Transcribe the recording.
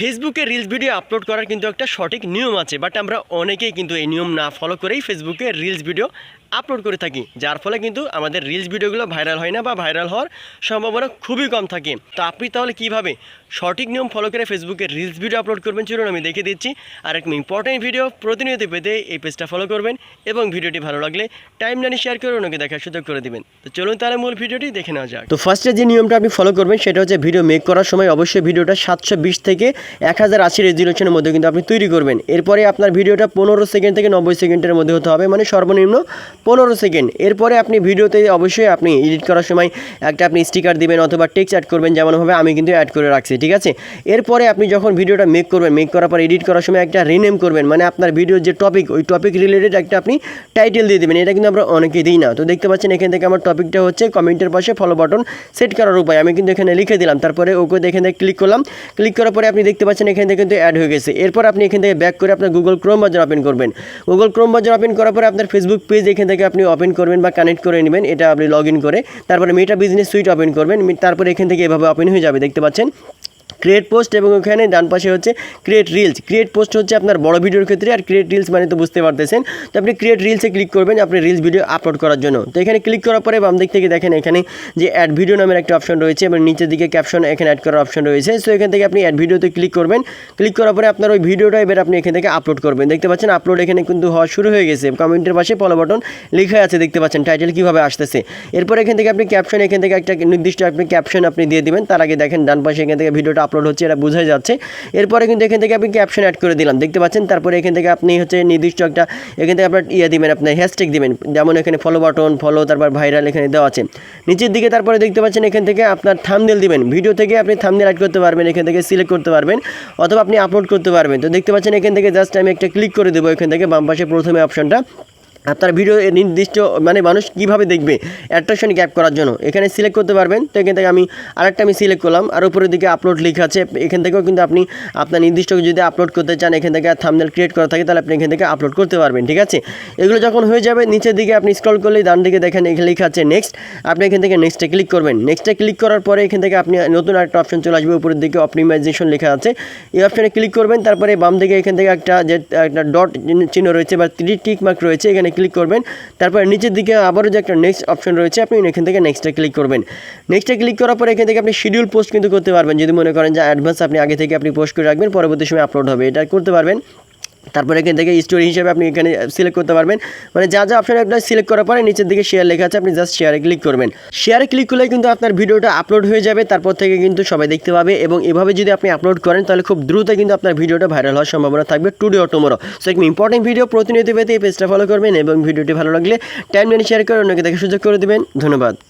ফেসবুকে reels video upload করার কিন্তু একটা সঠিক নিয়ম আছে বাট আমরা অনেকেই কিন্তু এই নিয়ম না ফলো করেই ফেসবুকে রিলস ভিডিও আপলোড করে থাকি, যার ফলে কিন্তু আমাদের রিলস ভিডিওগুলো ভাইরাল হয় না বা ভাইরাল হওয়ার সম্ভাবনা খুবই কম থাকে। তো আপনি তাহলে কীভাবে সঠিক নিয়ম ফলো করে ফেসবুকে রিলস ভিডিও আপলোড করবেন? চলুন আমি দেখে দিচ্ছি। আর একদম ইম্পর্টেন্ট ভিডিও প্রতিনিয়ত পেতে এই পেজটা ফলো করবেন এবং ভিডিওটি ভালো লাগলে টাইম লাইনে শেয়ার করে ওনাকে দেখার সুযোগ করে দিবেন। তো চলুন তাহলে মূল ভিডিওটি দেখে নেওয়া যাক। তো ফার্স্টে যে নিয়মটা আপনি ফলো করবেন, সেটা হচ্ছে ভিডিও মেক করার সময় অবশ্যই ভিডিওটা সাতশো বিশ থেকে এক হাজার আশি রেজুলেশনের মধ্যে কিন্তু আপনি তৈরি করবেন। এরপরে আপনার ভিডিওটা পনেরো সেকেন্ড থেকে নব্বই সেকেন্ডের মধ্যে হতে হবে মানে সর্বনিম্ন পনেরো সেকেন্ড। এরপরে আপনি ভিডিওতে অবশ্যই আপনি এডিট করার সময় একটা আপনি স্টিকার দিবেন অথবা টেক্সট অ্যাড করবেন যেমনভাবে আমি কিন্তু অ্যাড করে রাখছি, ঠিক আছে? এরপরে আপনি যখন ভিডিওটা মেক করবেন মেক করার পর এডিট করার সময় একটা রিনেম করবেন মানে আপনার ভিডিওর যে টপিক ওই টপিক রিলেটেড একটা আপনি টাইটেল দিয়ে দেবেন, এটা কিন্তু আমরা অনেকেই দিই না। তো দেখতে পাচ্ছেন এখান থেকে আমার টপিকটা হচ্ছে কমেন্টের পাশে ফলো বাটন সেট করার উপায়। আমি কিন্তু এখানে লিখে দিলাম, তারপরে ওকে এখান থেকে ক্লিক করলাম। ক্লিক করার পরে আপনি দেখতে পাচ্ছেন এখান থেকে কিন্তু অ্যাড হয়ে গেছে। এরপর আপনি এখান থেকে ব্যাক করে আপনার গুগল ক্রোম বাজার ওপেন করবেন। গুগল ক্রোম বাজার ওপেন করার পরে আপনার ফেসবুক পেজ এখান থেকে আপনি ওপেন করবেন বা কানেক্ট করে নেবেন, এটা আপনি লগ করে, তারপরে মেটা বিজনেস সুইট ওপেন করবেন তারপরে এখান থেকে এভাবে ওপেন হয়ে যাবে, দেখতে পাচ্ছেন? ক্রিয়েট পোস্ট এবং ওখানে ডান পাশে হচ্ছে ক্রিয়েট রিলস ক্রিয়েট পোস্ট হচ্ছে আপনার বড় ভিডিওর ক্ষেত্রে আর ক্রিয়েট রিলস মানে তো বুঝতে পারতেছেন। তো আপনি ক্রিয়েট রিলসে ক্লিক করবেন আপনি রিলস ভিডিও আপলোড করার জন্য। তো এখানে ক্লিক করার পরে বাম দিক থেকে দেখেন এখানে যে অ্যাড ভিডিও নামের একটা অপশন রয়েছে এবং নিচের দিকে ক্যাপশন এখানে অ্যাড করার অপশন রয়েছে। সো এখান থেকে আপনি অ্যাড ভিডিওতে ক্লিক করবেন। ক্লিক করার পরে আপনার ওই ভিডিওটা এবার আপনি এখান থেকে আপলোড করবেন। দেখতে পাচ্ছেন আপলোড এখানে কিন্তু হওয়া শুরু হয়ে গেছে। কমেন্টের পাশে ফলো বাটন লেখা আছে দেখতে পাচ্ছেন। টাইটেল কীভাবে আসতেছে? এরপর এখান থেকে আপনি ক্যাপশন এখান থেকে একটা নির্দিষ্ট আপনি ক্যাপশন আপনি দিয়ে দিবেন। তার আগে দেখেন ডান পাশে এখান থেকে ভিডিওটা আপলোড হচ্ছে, এটা বোঝাই যাচ্ছে। এরপরে কিন্তু এখান থেকে আপনি ক্যাপশন অ্যাড করে দিলাম। দেখতে পাচ্ছেন? তারপরে এখান থেকে আপনি হচ্ছে নির্দিষ্ট একটা, এখান থেকে আপনার ইয়ে দিবেন, আপনার হ্যাশট্যাগ দিবেন। যেমন এখানে ফলো বাটন ফলো তারপর ভাইরাল এখানে দেওয়া আছে। নিচের দিকে তারপরে দেখতে পাচ্ছেন, এখান থেকে আপনার থামনেল দিবেন। ভিডিও থেকে আপনি থামনেল অ্যাড করতে পারবেন, এখান থেকে সিলেক্ট করতে পারবেন, অথবা আপনি আপলোড করতে পারবেন। তো দেখতে পাচ্ছেন, এখান থেকে জাস্ট আমি একটা ক্লিক করে দেবো, এখান থেকে বাম পাশে প্রথমে অপশনটা আপনার ভিডিও নির্দিষ্ট মানে মানুষ কীভাবে দেখবে অ্যাট্রাকশন গ্যাপ করার জন্য। এখানে সিলেক্ট করতে পারবেন, তো এখান থেকে আমি আরেকটা আমি সিলেক্ট করলাম, আর উপরের দিকে আপলোড লেখা আছে, এখান থেকেও কিন্তু আপনি আপনার নির্দিষ্ট যদি আপলোড করতে চান, এখান থেকে থামনেল ক্রিয়েট করা থাকে, তাহলে আপনি এখান থেকে আপলোড করতে পারবেন, ঠিক আছে? এগুলো যখন হয়ে যাবে, নিচের দিকে আপনি স্ক্রল করলেই ডান দিকে দেখেন, এখানে লেখা আছে নেক্সট আপনি এখান থেকে নেক্সটে ক্লিক করবেন। নেক্সটে ক্লিক করার পরে এখান থেকে আপনি নতুন একটা অপশন চলে আসবে, উপরের দিকে অপটিমাইজেশন লেখা আছে। এই অপশনে ক্লিক করবেন, তারপরে বাম দিকে এখান থেকে একটা যে, একটা ডট চিহ্ন রয়েছে বা টিক মার্ক রয়েছে, এখানে ক্লিক করবেন। তারপর নিচের দিকে আবারও যে একটা নেক্সট অপশন রয়েছে, আপনি এখান থেকে নেক্সটে ক্লিক করবেন। নেক্সটে ক্লিক করার পরে এখান থেকে আপনি শিডিউল পোস্ট কিন্তু করতে পারবেন। যদি মনে করেন যে অ্যাডভান্স আপনি আগে থেকে আপনি পোস্ট করে রাখবেন, পরবর্তী সময় আপলোড হবে। এটা করতে পারবেন। তারপরে এখান থেকে স্টোরি হিসেবে আপনি এখানে সিলেক্ট করতে পারবেন। মানে যা যা অপশন আপনার সিলেক্ট করার পরে নিচের দিকে শেয়ার লেখা আছে, আপনি জাস্ট শেয়ারে ক্লিক করবেন। শেয়ারে ক্লিক করলে কিন্তু আপনার ভিডিওটা আপলোড হয়ে যাবে, তারপর থেকে কিন্তু সবাই দেখতে পাবে এবং এভাবে যদি আপনি আপলোড করেন, তাহলে খুব দ্রুত কিন্তু আপনার ভিডিওটা ভাইরাল হওয়ার সম্ভাবনা থাকবে টুডে অটোমোরো সো একটি ইম্পর্টেন্ট ভিডিও প্রতিনিয়ত পেতে এই পেজটা ফলো করবেন এবং ভিডিওটি ভালো লাগলে টাইম লাইনে শেয়ার করে অন্যকে দেখে সুযোগ করে দেবেন। ধন্যবাদ।